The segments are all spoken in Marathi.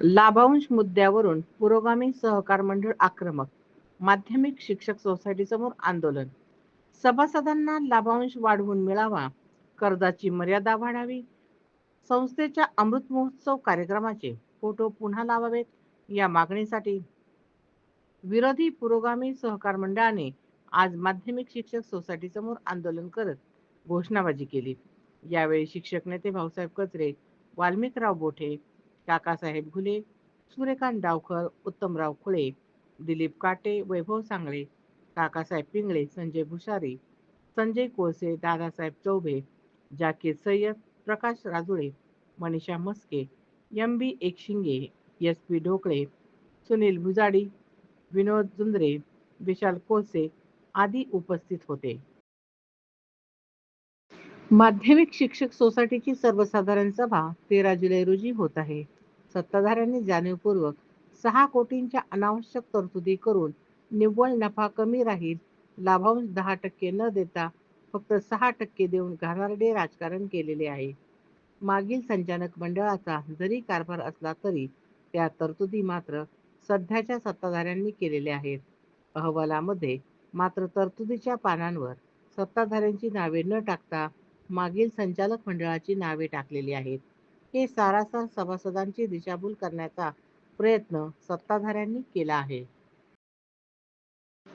लाभांश मुद्द्यावरून पुरोगामी सहकार मंडळ आक्रमक माध्यमिक शिक्षक सोसायटीसमोर आंदोलन. सभासदांना लाभांश वाढवून मिळावा कर्जाची मर्यादा वाढावी संस्थेच्या अमृत महोत्सव कार्यक्रमाचे फोटो पुन्हा लावावेत या मागणीसाठी विरोधी पुरोगामी सहकार मंडळाने आज माध्यमिक शिक्षक सोसायटी समोर आंदोलन करत घोषणाबाजी केली. यावेळी शिक्षक नेते भाऊसाहेब कचरे वाल्मिकराव Bothe Kakasaheb Ghule Suryakant Dawkar Uttamrao Khule Dilip Kate Vaibhav Sangle Kakasaheb Pingle Sanjay Bhusari Sanjay Kolse Dadasaheb Choubey Jakir Sayyad Prakash Rajule Manisha Maske M B Ekshinge S P Dhokale Sunil Bhujadi Vinod Jundre Vishal Kolse आदी उपस्थित होते. माध्यमिक शिक्षक सोसायटीची सर्वसाधारण सभा तेरा जुलै रोजी होत आहे. सत्ताधाऱ्यांनी जाणीवपूर्वक सहा कोटींच्या अनावश्यक तरतुदी करून निव्वळ नफा कमी राहील. लाभांश दहा टक्के न देता फक्त सहा टक्के देऊन घाणारडे राजकारण केलेले आहे. मागील संचालक मंडळाचा जरी कारभार असला तरी त्या तरतुदी मात्र सध्याच्या सत्ताधाऱ्यांनी केलेल्या आहेत. अहवालामध्ये मात्र तरतुदीच्या पानांवर सत्ताधाऱ्यांची नावे न टाकता मागील संचालक मंडळाची नावे टाकलेली आहेत. हे सारासार सभासदांची दिशाभूल करण्याचा प्रयत्न सत्ताधाऱ्यांनी केला आहे.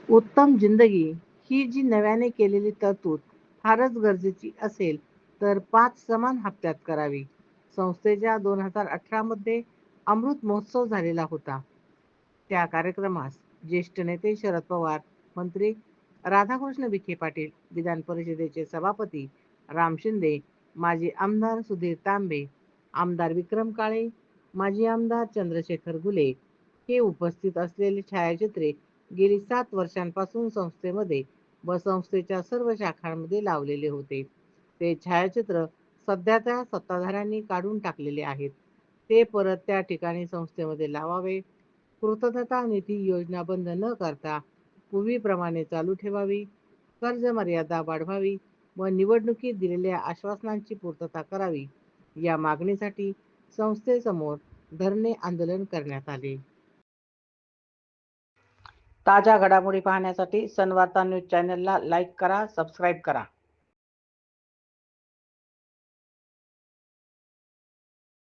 उत्तम जिंदगी ही जी नव्याने केलेली तरतूद फारच गरजेची असेल तर पाच समान हप्त्यात करावी. संस्थेच्या दोन हजार अठरा मध्ये अमृत महोत्सव झालेला होता. त्या कार्यक्रमास ज्येष्ठ नेते शरद पवार मंत्री राधाकृष्ण विखे पाटील विधान परिषदेचे सभापती राम शिंदे माजी आमदार सुधीर तांबे आमदार विक्रम काळे माजी आमदार चंद्रशेखर गुले हे उपस्थित असलेले छायाचित्रे गेली सात वर्षांपासून संस्थेमध्ये व संस्थेच्या सर्व शाखांमध्ये लावलेले होते. ते छायाचित्र सध्याच्या सत्ताधाऱ्यांनी काढून टाकलेले आहेत. ते परत त्या ठिकाणी संस्थेमध्ये लावावे. कृतज्ञता निधी योजना बंद न करता पूर्वीप्रमाणे चालू ठेवावी. कर्ज मर्यादा वाढवावी व निवडणुकीत दिलेल्या आश्वासनांची पूर्तता करावी. या मागणीसाठी संस्थेसमोर धरणे आंदोलन करण्यात आले. ताज्या घडामोडी पाहण्यासाठी सनवार्ता न्यूज चॅनलला लाईक करा सबस्क्राईब करा.